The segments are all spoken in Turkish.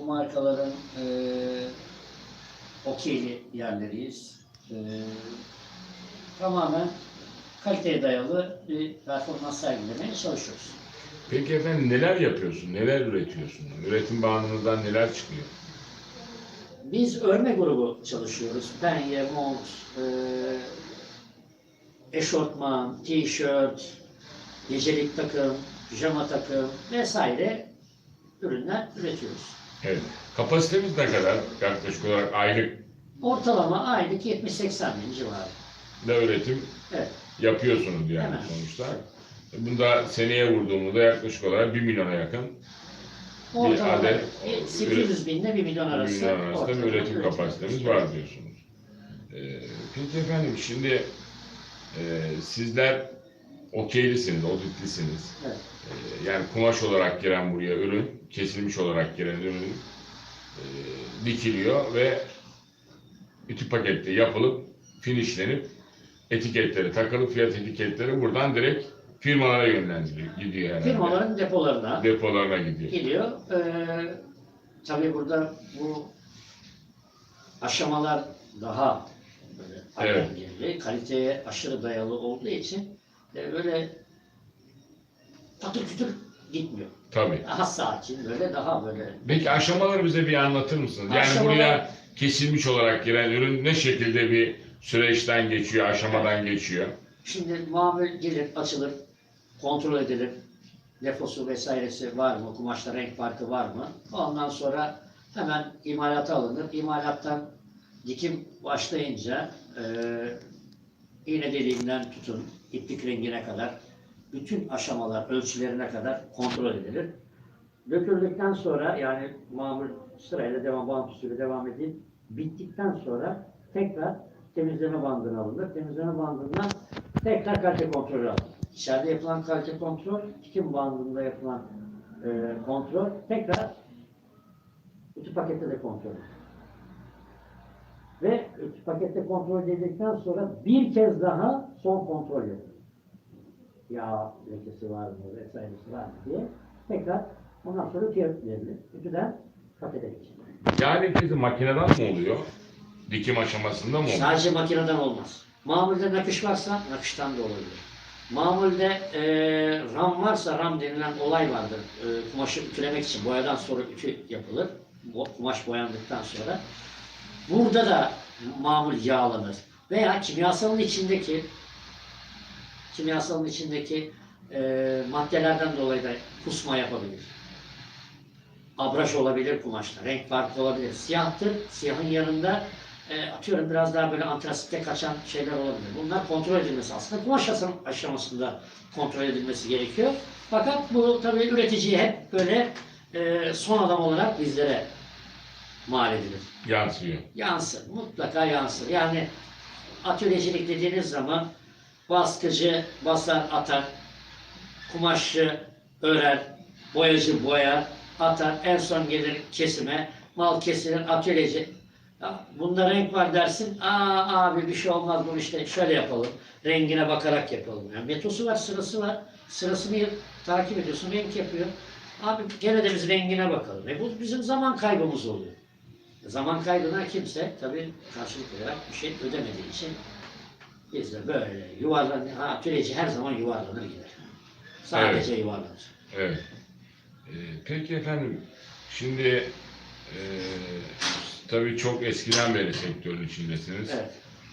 Bu markaların e, okeyli yerleriyiz. E, tamamen kaliteye dayalı bir performans sergilemeye çalışıyoruz. Peki efendim neler yapıyorsun? Neler üretiyorsun? Üretim bağımlılığından neler çıkıyor? Biz örme grubu çalışıyoruz. Penye, mont, e, eşortman, tişört, gecelik takım, pijama takım vesaire ürünler üretiyoruz. Evet. Kapasitemiz ne kadar? Yaklaşık olarak aylık Ortalama aylık 70-80 bin civarı. da üretim Evet. yapıyorsunuz yani Hemen. sonuçta. Bunda seneye vurduğumuzda yaklaşık olarak 1 milyona yakın Ortalama adet e, 800 bin ile 1 milyon 1 arası, milyon arasında bir ortalama üretim üretim kapasitemiz var diyorsunuz. Ee, peki efendim şimdi e, sizler okeylisiniz, auditlisiniz. Evet. Ee, yani kumaş olarak giren buraya ürün, kesilmiş olarak giren ürün e, dikiliyor ve ütü pakette yapılıp finishlenip etiketleri takılıp fiyat etiketleri buradan direkt firmalara yönlendiriliyor, gidiyor herhalde. Firmaların depolarına Depolarına gidiyor. gidiyor. Ee, tabii burada bu aşamalar daha böyle Evet. kaliteye aşırı dayalı olduğu için e, böyle patır kütür gitmiyor. Tabii. Daha sakin, böyle daha böyle Peki aşamaları bize bir anlatır mısınız? Yani Aşamalar- buraya kesilmiş olarak giren ürün ne şekilde bir süreçten geçiyor, aşamadan geçiyor? Şimdi mamul gelir, açılır, kontrol edilir. Defosu vesairesi var mı? Kumaşta renk farkı var mı? Ondan sonra hemen imalata alınır. İmalattan dikim başlayınca e, iğne deliğinden tutun, iplik rengine kadar bütün aşamalar ölçülerine kadar kontrol edilir. Döküldükten sonra yani mamul sırayla devam, bant usulü devam edip bittikten sonra tekrar temizleme bandına alınır. Temizleme bandından tekrar kalite kontrolü alınır. İçeride yapılan kalite kontrol, dikim bandında yapılan e, kontrol tekrar ütü pakette de kontrol edilir. Ve ütü pakette kontrol edildikten sonra bir kez daha son kontrol yapılır. Yağ lekesi var mı vesairesi var mı diye tekrar ondan sonra ütüye verilir. Ütüden pakete geçilir. Yani bizi makineden mi oluyor? Dikim aşamasında mı oluyor? Sadece makineden olmaz. Mamulde nakış varsa nakıştan da olabilir. Mamulde e, ram varsa ram denilen olay vardır. E, kumaşı ütülemek için boyadan sonra ütü yapılır. Bo- kumaş boyandıktan sonra. Burada da mamul yağlanır. Veya kimyasalın içindeki kimyasalın içindeki e, maddelerden dolayı da kusma yapabilir. Abraş olabilir kumaşta, renk farkı olabilir. Siyahtır, siyahın yanında e, atıyorum biraz daha böyle antrasitte kaçan şeyler olabilir. Bunlar kontrol edilmesi aslında kumaş aşam- aşamasında kontrol edilmesi gerekiyor. Fakat bu tabii üreticiye hep böyle e, son adam olarak bizlere mal edilir. Yansıyor. Yansır, mutlaka yansır. Yani atölyecilik dediğiniz zaman baskıcı basar atar, kumaşçı örer, boyacı boyar, atar, en son gelir kesime, mal kesilir, atölyeci ya bunda renk var dersin, aa abi bir şey olmaz bunu işte şöyle yapalım, rengine bakarak yapalım. Yani metosu var, sırası var, sırasını takip ediyorsun, renk yapıyor. Abi gene de biz rengine bakalım. E bu bizim zaman kaybımız oluyor. Zaman kaybına kimse tabii karşılık olarak bir şey ödemediği için biz de böyle yuvarlanır. Ha türeci her zaman yuvarlanır gider. Sadece yuvarlanır. Evet. Ee, peki efendim, şimdi e, tabii çok eskiden beri sektörün içindesiniz. Evet.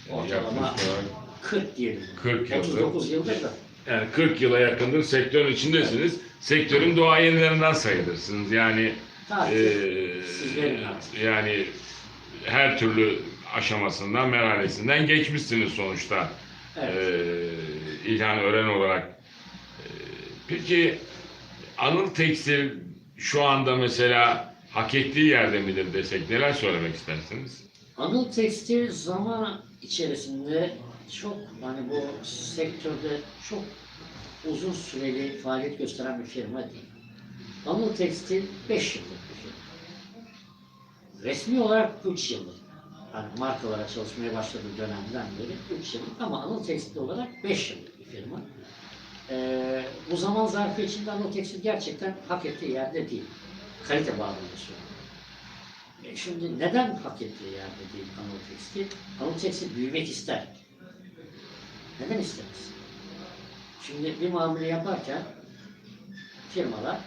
Ee, Ortalama yaklaşık olarak 40 diyelim. 40 yıldır. 39 yıldır da. Yani 40 yıla yakındır sektörün içindesiniz. Sektörün duayenlerinden sayılırsınız. Yani Takip. e, sizlerin artık. yani her türlü aşamasından, merhalesinden geçmişsiniz sonuçta. Evet. Ee, İlhan Ören olarak. Ee, peki Anıl Tekstil şu anda mesela hak ettiği yerde midir desek neler söylemek istersiniz? Anıl Tekstil zaman içerisinde çok hani bu sektörde çok uzun süreli faaliyet gösteren bir firma değil. Anıl Tekstil 5 yıllık bir firma. Resmi olarak 3 yıllık. Yani marka olarak çalışmaya başladığı dönemden beri 3 yıllık ama Anıl Tekstil olarak 5 yıllık bir firma. Ee, bu zaman zarfı içinde Anıl Tekstil gerçekten hak ettiği yerde değil. Kalite bağlamında söylüyorum. E şimdi neden hak ettiği yerde değil Anadolu Tekstil? Anadolu Tekstil büyümek ister. Neden istemez? Şimdi bir mamule yaparken firmalar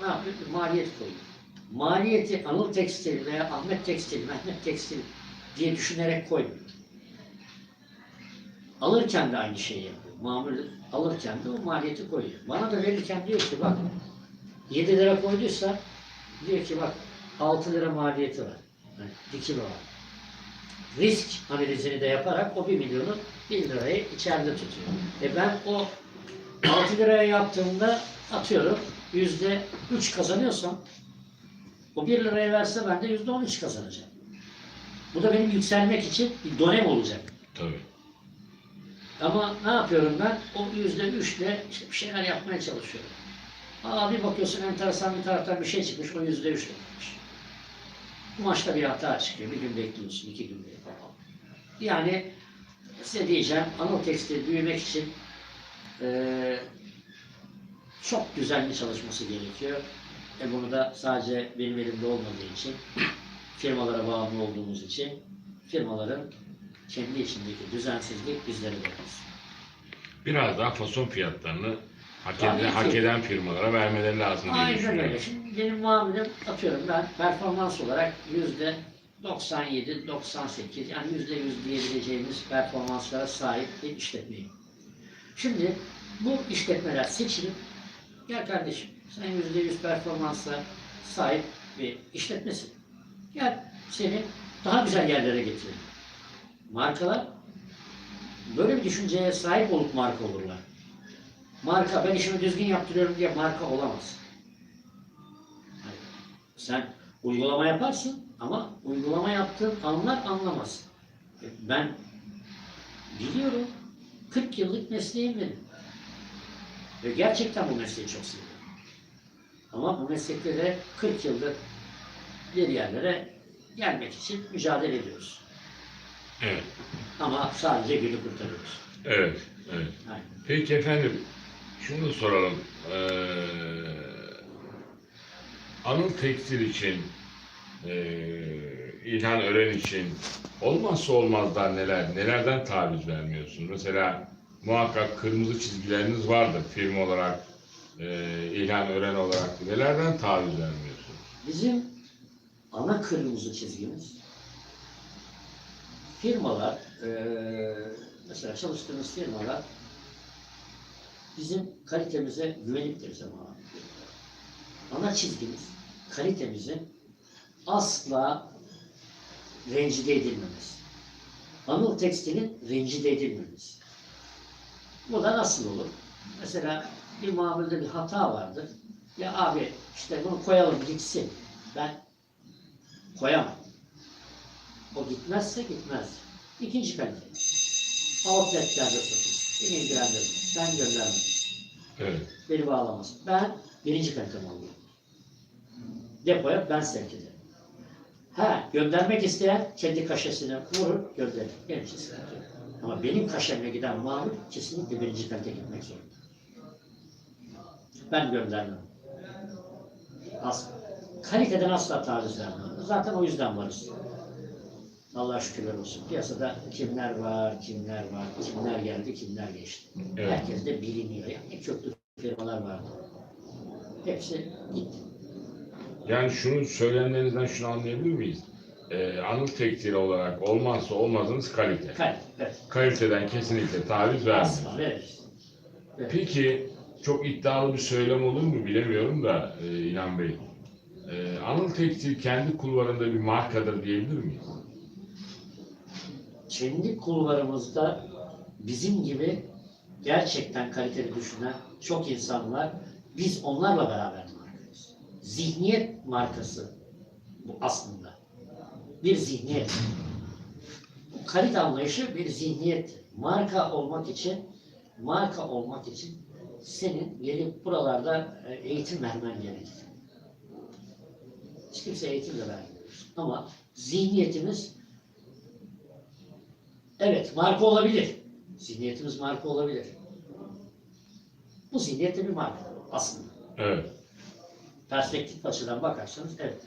ne yapıyor? Maliyet koyuyor. Maliyeti Anadolu Tekstil veya Ahmet Tekstil, Mehmet Tekstil diye düşünerek koymuyor. Alırken de aynı şeyi yapıyor. Mamul alırken de o maliyeti koyuyor. Bana da verirken diyor ki bak 7 lira koyduysa diyor ki bak 6 lira maliyeti var. Yani dikimi var. Risk analizini de yaparak o 1 milyonu 1 lirayı içeride tutuyor. E ben o 6 liraya yaptığımda atıyorum yüzde 3 kazanıyorsam o 1 liraya verse ben de yüzde 13 kazanacağım. Bu da benim yükselmek için bir dönem olacak. Tabii. Ama ne yapıyorum ben? O yüzde üçle işte bir şeyler yapmaya çalışıyorum. Aa bir bakıyorsun enteresan bir taraftan bir şey çıkmış, o yüzde üç yapmış. Bu maçta bir hata çıkıyor. Bir gün bekliyorsun, iki gün bekliyorsun. Yani size diyeceğim, Anadolu Tekstil büyümek için eee, çok düzenli çalışması gerekiyor. E bunu da sadece benim elimde olmadığı için, firmalara bağımlı olduğumuz için, firmaların kendi içindeki düzensizlik bizlere gelmez. Biraz daha fason fiyatlarını hak Tabii eden, ki. hak eden firmalara vermeleri lazım diye Aynen düşünüyorum. öyle. Şimdi benim muamilim atıyorum ben performans olarak yüzde 97, 98 yani yüzde 100 diyebileceğimiz performanslara sahip bir işletmeyim. Şimdi bu işletmeler seçilip gel kardeşim sen yüzde 100 performansa sahip bir işletmesin. Gel seni daha güzel yerlere getirelim. Markalar böyle bir düşünceye sahip olup marka olurlar. Marka ben işimi düzgün yaptırıyorum diye marka olamaz. Yani sen uygulama yaparsın ama uygulama yaptığın anlar anlamaz. E, Ben biliyorum 40 yıllık mesleğim benim. Ve gerçekten bu mesleği çok seviyorum. Ama bu meslekte de 40 yıldır bir yerlere gelmek için mücadele ediyoruz. Evet, Ama sadece günü kurtarıyoruz. evet, evet. Aynen. Peki efendim, şunu soralım. Ee, Anıl Tekstil için, ee, İlhan Ören için olmazsa olmazlar neler, nelerden taviz vermiyorsunuz? Mesela muhakkak kırmızı çizgileriniz vardır firma olarak, ee, İlhan Ören olarak. Nelerden taviz vermiyorsunuz? Bizim ana kırmızı çizgimiz firmalar, eee, mesela çalıştığımız firmalar bizim kalitemize güvenip de bize mal ediyor. Ana çizgimiz kalitemizin asla rencide edilmemesi. Anıl Tekstil'in rencide edilmemesi. Bu da nasıl olur? Mesela bir mamulde bir hata vardır. Ya abi işte bunu koyalım gitsin. Ben koyamam. O gitmezse gitmez. İkinci kalite. Outletlerde satılır. Beni ilgilendirmez. Ben göndermem. Evet, Beni bağlamaz. Ben birinci mal alıyorum. Depoya ben sevk ederim. Ha, göndermek isteyen kendi kaşesine vurur, gönderir. Benim sıkıntı yok. Ama benim kaşemle giden mamul kesinlikle birinci kalite gitmek zorunda. Ben göndermem. As kaliteden asla taviz vermem. Zaten o yüzden varız. Allah'a şükürler olsun. Piyasada kimler var, kimler var, kimler geldi, kimler geçti. Evet. Herkes de biliniyor. Yani köklü firmalar vardı. Hepsi gitti. Yani şunu söylemlerinizden şunu anlayabilir miyiz? Ee, Anıl Tekstil olarak olmazsa olmazınız kalite. Kalite. Evet. Kaliteden kesinlikle taviz. Asla veririz. Evet. Peki çok iddialı bir söylem olur mu bilemiyorum da e, İlhan Bey. E, Anıl Tekstil kendi kulvarında bir markadır diyebilir miyiz? kendi kulvarımızda bizim gibi gerçekten kaliteli düşünen çok insan var. Biz onlarla beraber markayız. Zihniyet markası bu aslında. Bir zihniyet. Kalite anlayışı bir zihniyet. Marka olmak için marka olmak için senin gelip buralarda e, eğitim vermen gerekir. Hiç kimse eğitim de vermiyor. Ama zihniyetimiz Evet, marka olabilir. Zihniyetimiz marka olabilir. Bu zihniyet de bir marka aslında. Evet. Perspektif açıdan bakarsanız evet.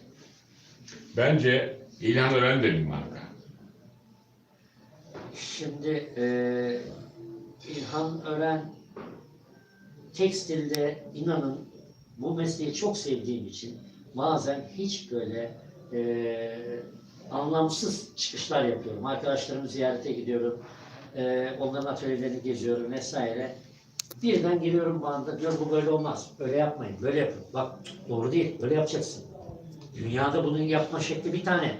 Bence İlhan Ören de bir marka. Şimdi eee İlhan Ören tekstilde inanın bu mesleği çok sevdiğim için bazen hiç böyle eee, anlamsız çıkışlar yapıyorum. Arkadaşlarımı ziyarete gidiyorum. Eee, onların atölyelerini geziyorum vesaire. Birden geliyorum bana diyor bu böyle olmaz. Böyle yapmayın. Böyle yapın. Bak doğru değil. Böyle yapacaksın. Dünyada bunun yapma şekli bir tane.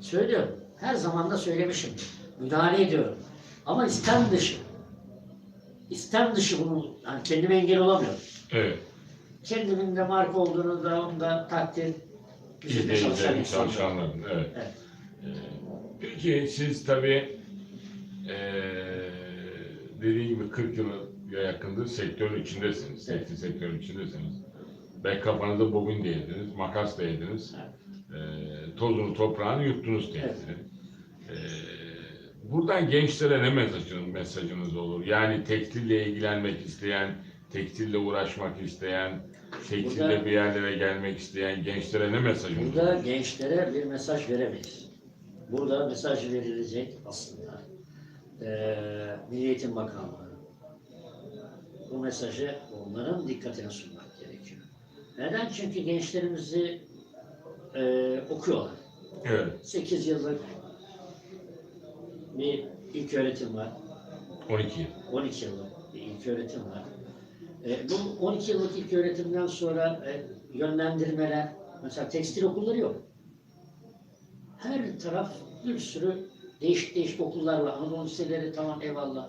Söylüyorum. Her zaman da söylemişimdir. Müdahale ediyorum. Ama istem dışı. İstem dışı bunu yani kendime engel olamıyorum. Evet. Kendimin de marka olduğunu da onu da takdir bizimle çalışan İzleyicilerin, insanlar. çalışanların. Evet. Evet. Ee, Peki siz tabii ee, dediğim gibi 40 yıla yakındır sektörün içindesiniz. Evet. Tekstil sektörün içindesiniz. Belki kafanızda bobin de yediniz, makas da yediniz. Ee, tozunu toprağını yuttunuz tekstilin. Ee, buradan gençlere ne mesajınız, mesajınız olur? Yani tekstille ilgilenmek isteyen, tekstille uğraşmak isteyen, tekstilde Burada- bir yerlere gelmek isteyen gençlere ne mesajınız Burada olur? gençlere bir mesaj veremeyiz. Burada mesaj verilecek aslında. Eee Milli Eğitim Bakanlığı bu mesajı onların dikkatine sunmak gerekiyor. Neden? Çünkü gençlerimizi eee, okuyorlar. Evet, 8 yıllık bir ilk öğretim var. 12 yıl. 12 yıllık bir ilk öğretim var. E, bu 12 yıllık ilk öğretimden sonra e, yönlendirmeler, mesela tekstil okulları yok. Her taraf bir sürü değişik değişik okullarla, Anadolu liseleri tamam eyvallah.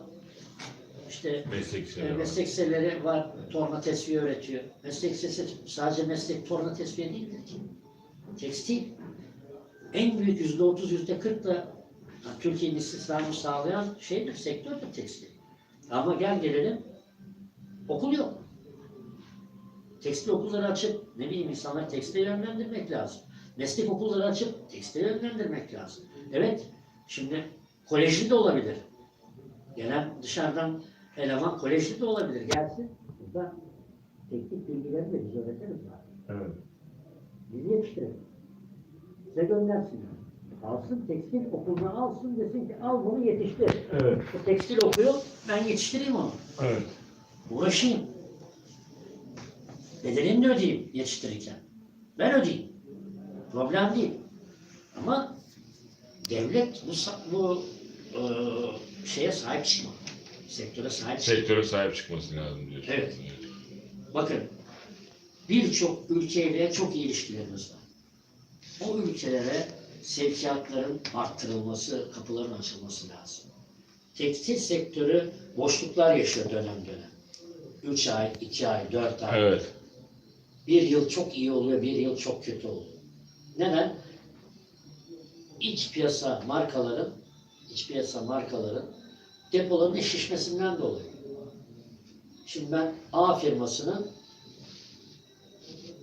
İşte Meslek e, liseleri var. meslek liseleri var, torna tesviye öğretiyor. Meslek lisesi sadece meslek torna tesviye değildir ki. Tekstil. En büyük yüzde otuz, yüzde kırk da yani Türkiye'nin istihdamını sağlayan şeydir, sektördür tekstil. Ama gel gelelim, okul yok. Tekstil okulları açıp, ne bileyim insanları tekstile yönlendirmek lazım. Meslek okulları açıp tekstile yönlendirmek lazım. Evet, şimdi kolejli de olabilir. Gelen dışarıdan eleman kolejli de olabilir. Gelsin, burada teknik bilgileri de biz öğretiriz zaten. Evet. Bizi yetiştirelim. Size göndersinler. Alsın tekstil okuluna alsın desin ki al bunu yetiştir. Evet. O tekstil okuyor ben yetiştireyim onu. Evet. Uğraşayım. Bedelini de ödeyeyim yetiştirirken. Ben ödeyeyim. Problem değil. Ama devlet bu, bu e, şeye sahip çıkmalı. Sektöre sahip çıkmalı. Sektöre sahip çıkması lazım diyorsunuz. Evet. Bakın birçok ülkeyle çok iyi ilişkilerimiz var. O ülkelere sevkiyatların arttırılması, kapıların açılması lazım. Tekstil sektörü boşluklar yaşıyor dönem dönem. 3 ay, 2 ay, 4 ay. Evet. Bir yıl çok iyi oluyor, bir yıl çok kötü oluyor. Neden? İç piyasa markaların, iç piyasa markaların depolarının şişmesinden dolayı. Şimdi ben A firmasının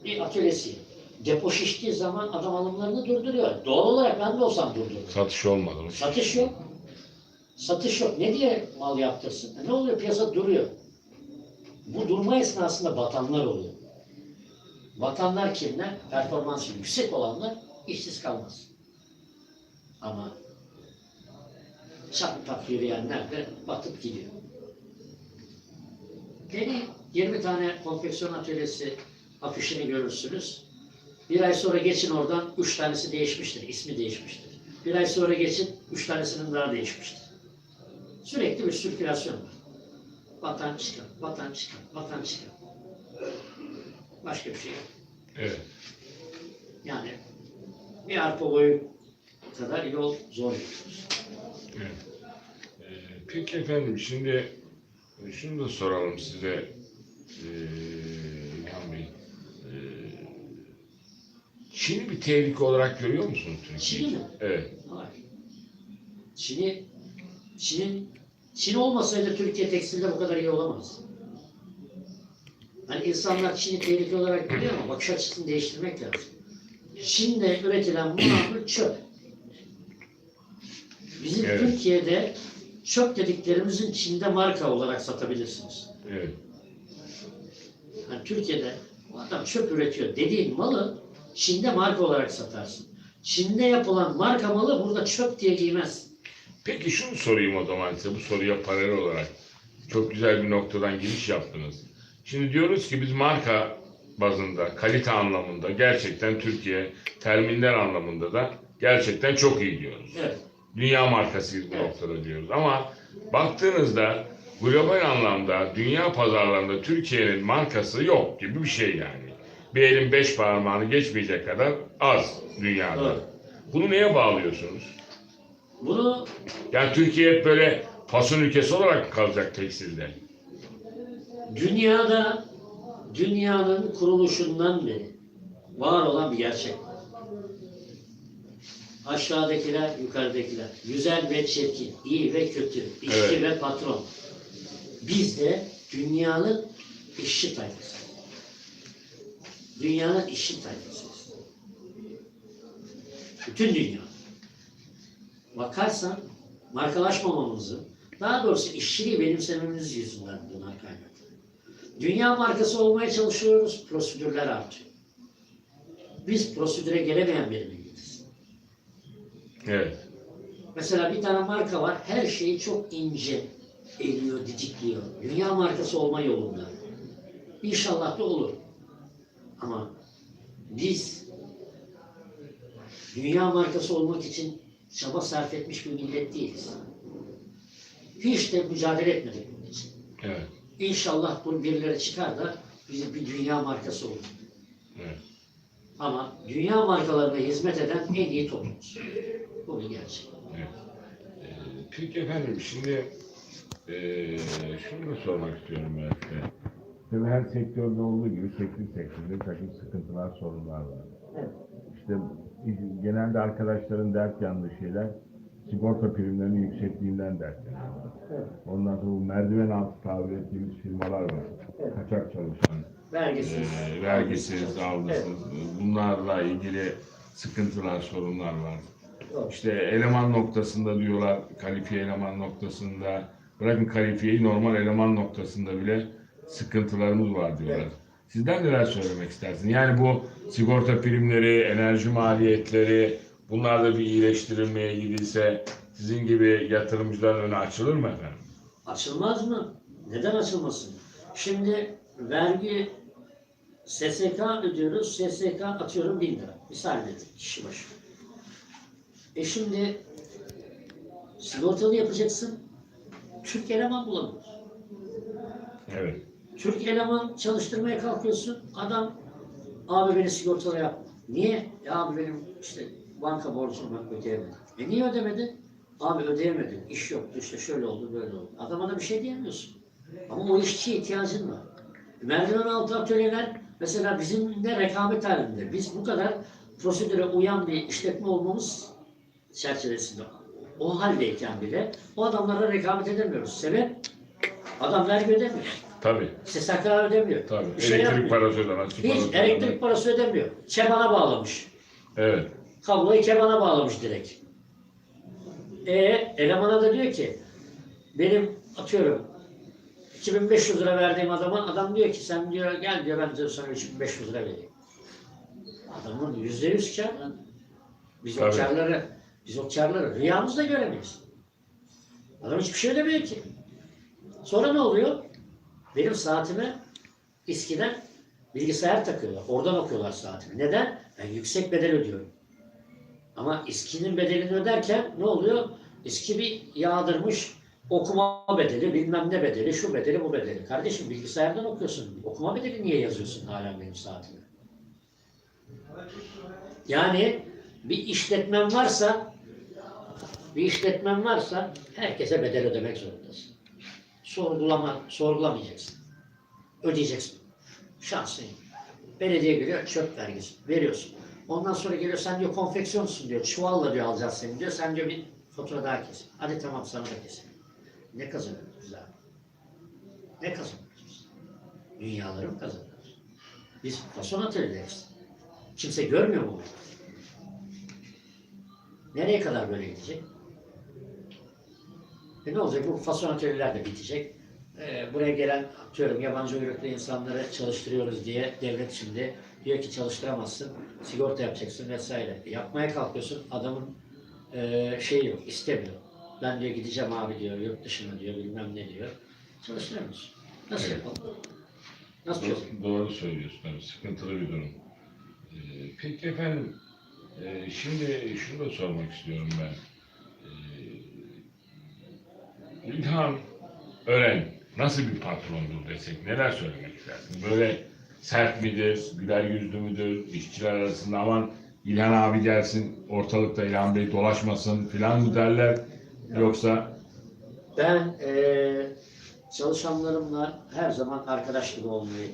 bir atölyesiyim. Depo şiştiği zaman adam alımlarını durduruyor. Doğal olarak ben de olsam durdururum. Satış olmadı? Satış yok. Satış yok. Ne diye mal yaptırsın? E ne oluyor? Piyasa duruyor. Bu durma esnasında batanlar oluyor. Batanlar kimler? Performansı yüksek olanlar işsiz kalmaz. Ama çat pat yürüyenler de batıp gidiyor. Beni 20 tane konfeksiyon atölyesi afişini görürsünüz. Bir ay sonra geçin oradan üç tanesi değişmiştir, ismi değişmiştir. Bir ay sonra geçin üç tanesinin daha değişmiştir. Sürekli bir sirkülasyon var. Vatan çıkan, vatan çıkan, vatan çıkan. Başka bir şey yok. Evet. Yani bir arpa boyu kadar yol zor yürüyoruz. evet. Ee, peki efendim şimdi şunu da soralım size ee, İlhan Bey. Ee, Çin'i bir tehlike olarak görüyor musunuz Türkiye? Çin'i mi? Evet. Hayır. Çin'i, Çin'in, Çin olmasaydı Türkiye tekstilde bu kadar iyi olamaz. Hani insanlar Çin'i tehlike olarak görüyor ama bakış açısını değiştirmek lazım. Çin'de üretilen mamul çöp. Bizim Evet. Türkiye'de çöp dediklerimizin Çin'de marka olarak satabilirsiniz. Evet. Hani Türkiye'de bu adam çöp üretiyor dediğin malı Çin'de marka olarak satarsın. Çin'de yapılan marka malı burada çöp diye giymez. Peki şunu sorayım o zaman size bu soruya paralel olarak. Çok güzel bir noktadan giriş yaptınız. Şimdi diyoruz ki biz marka bazında, kalite anlamında gerçekten Türkiye, terminler anlamında da gerçekten çok iyi diyoruz. Evet. Dünya markasıyız bu Evet. noktada diyoruz. Ama baktığınızda global anlamda dünya pazarlarında Türkiye'nin markası yok gibi bir şey yani. Bir elin beş parmağını geçmeyecek kadar az dünyada. Doğru. Bunu neye bağlıyorsunuz? Bunu Yani Türkiye hep böyle fason ülkesi olarak kalacak tekstilde? dünyada dünyanın kuruluşundan beri var olan bir gerçek. Aşağıdakiler, yukarıdakiler. Güzel ve çirkin, iyi ve kötü, işçi Evet. ve patron. Biz de dünyanın işçi tayfası. Dünyanın işçi tayfasıyız. Bütün dünya. Bakarsan markalaşmamamızı, daha doğrusu işçiliği benimsememiz yüzünden bunlar kaynaklı. Dünya markası olmaya çalışıyoruz, prosedürler artıyor. Biz prosedüre gelemeyen bir milletiz. Evet. Mesela bir tane marka var, her şeyi çok ince eliyor, didikliyor. Dünya markası olma yolunda. İnşallah da olur. Ama biz dünya markası olmak için çaba sarf etmiş bir millet değiliz. Hiç de mücadele etmedik bunun için. Evet. İnşallah bu birileri çıkar da bizi bir dünya markası olur. Evet. Ama dünya markalarına hizmet eden en iyi toplumuz. Bu bir gerçek. evet. Ee, peki efendim şimdi ee, şunu da sormak istiyorum ben size. Tabii her sektörde olduğu gibi tekstil sektöründe bir takım sıkıntılar, sorunlar var. Evet. İşte genelde arkadaşların dert yandığı şeyler sigorta primlerinin yüksekliğinden dert yanıyorlar. Evet. Ondan sonra bu merdiven altı tabir ettiğimiz firmalar var. Evet. Kaçak çalışan, Vergisiz. e, vergisiz, algısız. Bunlarla ilgili sıkıntılar, sorunlar var. Doğru. İşte eleman noktasında diyorlar, kalifiye eleman noktasında, bırakın kalifiyeyi normal eleman noktasında bile sıkıntılarımız var diyorlar. Evet. Sizden neler söylemek istersiniz? Yani bu sigorta primleri, enerji maliyetleri, bunlar da bir iyileştirilmeye gidilse sizin gibi yatırımcıların önü açılır mı efendim? Açılmaz mı? Neden açılmasın? Şimdi vergi SSK ödüyoruz. SSK atıyorum 1000 lira. Misal dedik kişi başı. E şimdi sigortalı yapacaksın. Türk eleman bulamıyoruz. Evet. Türk eleman çalıştırmaya kalkıyorsun. Adam abi beni sigortalı yapma. Niye? Ya abi benim işte banka borcum var ödeyemedim. E niye ödemedin? Abi ödeyemedin. İş yoktu işte şöyle oldu böyle oldu. Adama da bir şey diyemiyorsun. Ama o işçiye ihtiyacın var. E, Merdiven altı atölyeler mesela bizim de rekabet halinde. Biz bu kadar prosedüre uyan bir işletme olmamız çerçevesinde o haldeyken bile o adamlara rekabet edemiyoruz. Sebep adam vergi ödemiyor. Tabii. SSK ödemiyor. Tabii. Bir şey Elektrik yapmıyor. parası ödemez. su parası Hiç ödemez. elektrik parası ödemiyor. Kebana bağlamış. Evet. Kabloyu kebana bağlamış direkt. E elemana da diyor ki benim atıyorum 2500 lira verdiğim adama adam diyor ki sen diyor gel diyor ben diyor sana 3500 lira vereyim. Adamın yüzde yüz kar lan. Biz o Tabii. karları biz o karları rüyamızda göremeyiz. Adam hiçbir şey ödemiyor ki. Sonra ne oluyor? Benim saatime İSKİ'den bilgisayar takıyorlar. Oradan okuyorlar saatimi. Neden? Ben yüksek bedel ödüyorum. Ama İSKİ'nin bedelini öderken ne oluyor? İSKİ bir yağdırmış okuma bedeli, bilmem ne bedeli, şu bedeli, bu bedeli. Kardeşim bilgisayardan okuyorsun. Okuma bedeli niye yazıyorsun hala benim saatime? Yani bir işletmen varsa bir işletmen varsa herkese bedel ödemek zorundasın. Sorgulama, sorgulamayacaksın. Ödeyeceksin. Şansın. Belediye geliyor çöp vergisi veriyorsun. Ondan sonra geliyor sen diyor konfeksiyonsun diyor. Çuvalla diyor alacağız seni diyor. Sen diyor bir fatura daha kesin. Hadi tamam sana da kesin. Ne kazanıyoruz abi? Ne kazanıyoruz? Dünyaları mı kazanıyoruz? Biz fason atölyeleriz. Kimse görmüyor mu? Nereye kadar böyle gidecek? E ne olacak? Bu fason atölyeler de bitecek. Ee, buraya gelen atıyorum yabancı uyruklu insanları çalıştırıyoruz diye devlet şimdi Diyor ki çalıştıramazsın, sigorta yapacaksın vesaire. Yapmaya kalkıyorsun, adamın eee şeyi yok, istemiyor. Ben diyor gideceğim abi diyor, yurt dışına diyor, bilmem ne diyor. Çalıştıramıyorsun. Nasıl Evet. yapalım? Nasıl? Doğru, doğru söylüyorsun tabii. Sıkıntılı bir durum. Ee, peki efendim, e, şimdi şunu da sormak istiyorum ben. İlhan Ören nasıl bir patrondur desek neler söylemek istersin? Böyle sert midir, güler yüzlü müdür, işçiler arasında aman İlhan abi gelsin ortalıkta İlhan Bey dolaşmasın filan mı derler? Yoksa Ben eee, çalışanlarımla her zaman arkadaş gibi olmayı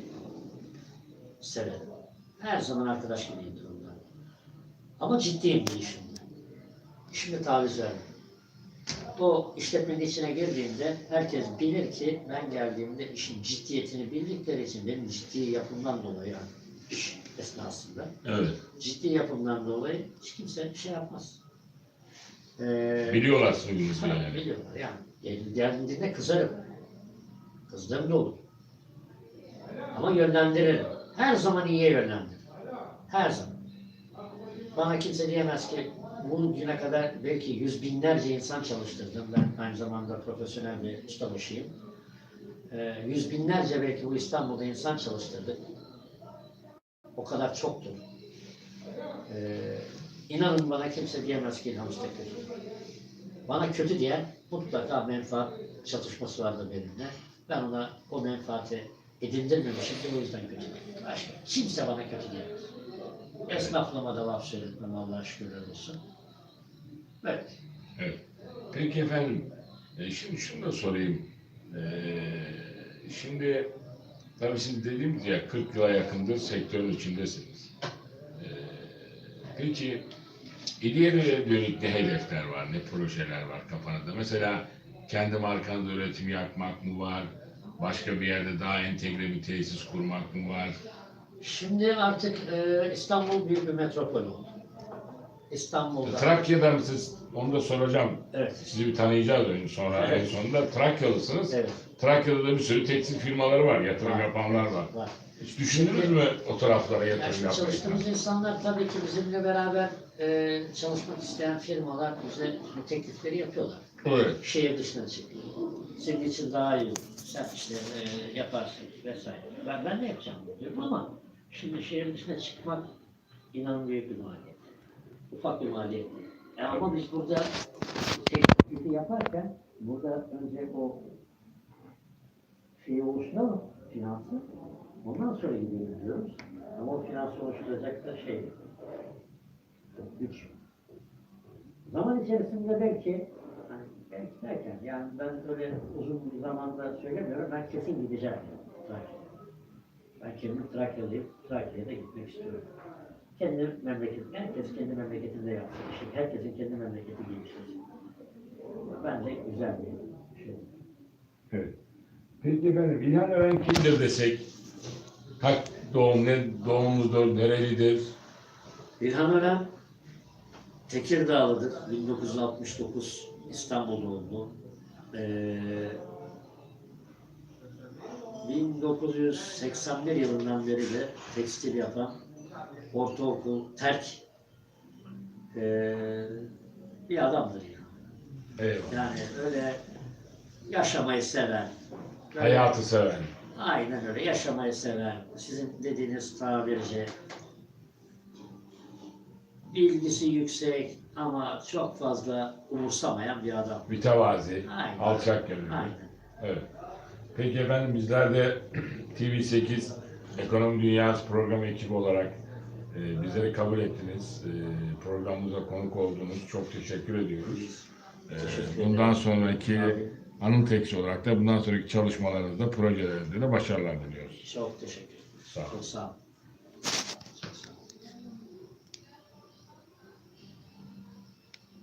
severim. Her zaman arkadaş gibiyimdir onlarla. Ama ciddiyim bir işimde. İşimde taviz vermem. O işletmenin içine girdiğimde herkes bilir ki ben geldiğimde işin ciddiyetini bildikleri için benim ciddi yapımdan dolayı yani iş esnasında evet, ciddi yapımdan dolayı hiç kimse şey yapmaz. Eee biliyorlar Tabii yani. biliyorlar yani. Gel- Geldiğinde kızarım. Kızdığım da olur. Ama yönlendiririm. Her zaman iyiye yönlendiririm. Her zaman. Bana kimse diyemez ki bugüne kadar belki yüz binlerce insan çalıştırdım. Ben aynı zamanda profesyonel bir ustabaşıyım. Ee, yüz binlerce belki bu İstanbul'da insan çalıştırdık. O kadar çoktur. Ee, inanın bana kimse diyemez ki İlhan Usta. Bana kötü diyen mutlaka menfaat çatışması vardır benimle. Ben ona o menfaati edindirmemişim o yüzden kötü. Başka kimse bana kötü diyemez. Esnaflığıma da laf söyletmem Allah'a şükürler olsun. Evet. Evet. Peki efendim, e, şimdi şunu da sorayım. E, şimdi tabii şimdi dediğimiz ya 40 yıla yakındır sektörün içindesiniz. E, peki ileriye dönük ne hedefler var, ne projeler var kafanızda? Mesela kendi markanızda üretim yapmak mı var? Başka bir yerde daha entegre bir tesis kurmak mı var? Şimdi artık e, İstanbul büyük bir metropol oldu. İstanbul'da. Trakya'da mısınız? Onu da soracağım. Evet. Sizi bir tanıyacağız önce sonra en Evet. sonunda. Trakyalısınız. Evet. Trakya'da da bir sürü tekstil firmaları var, yatırım yapanlar var. Var. Hiç düşündünüz mü o taraflara Yani yatırım şimdi yapmayı? çalıştığımız insanlar tabii ki bizimle beraber e, çalışmak isteyen firmalar bize bu teklifleri yapıyorlar. Evet. Şehir dışına çık. Senin için daha iyi. Sen işte e, yaparsın vesaire. Ben, ben de yapacağım diyorum ama şimdi şehir dışına çıkmak inanın büyük bir maliyet. Ufak bir maliyet. E, ama biz burada teklifi yaparken burada önce o şeyi oluşturalım, finansı. Ondan sonra gidelim diyoruz. Ama o finansı oluşturacak da şey güç. Zaman içerisinde belki hani belki derken yani ben öyle uzun bir zamanda söylemiyorum. Ben kesin gideceğim Trakya'ya. Ben kendim Trakyalıyım. Trakya'ya da gitmek istiyorum. Kendi memleketim, herkes kendi memleketinde yapsın. işi. herkesin kendi memleketi geliştirsin. Bence güzel bir şey. evet. Peki efendim İlhan Ören kimdir desek? Kaç doğum, ne doğumludur, nerelidir? İlhan Önem Tekirdağlıdır. 1969 İstanbul doğumlu. Ee, 1981 yılından beri de tekstil yapan ortaokul terk ee, bir adamdır yani. Eyvallah. Yani öyle yaşamayı seven, böyle- Hayatı seven. Aynen öyle yaşamayı seven, sizin dediğiniz tabirce bilgisi yüksek ama çok fazla umursamayan bir adam. Mütevazi, Aynen. alçak gönüllü. Aynen. Evet. Peki efendim bizler de TV8 Ekonomi Dünyası program ekibi olarak e, bizleri kabul ettiniz. E, programımıza konuk oldunuz. Çok teşekkür ediyoruz. E, bundan sonraki Anım Teksi olarak da bundan sonraki çalışmalarınızda, projelerinizde de başarılar diliyoruz. çok teşekkür ederim. Sağ olun. Çok sağ olun.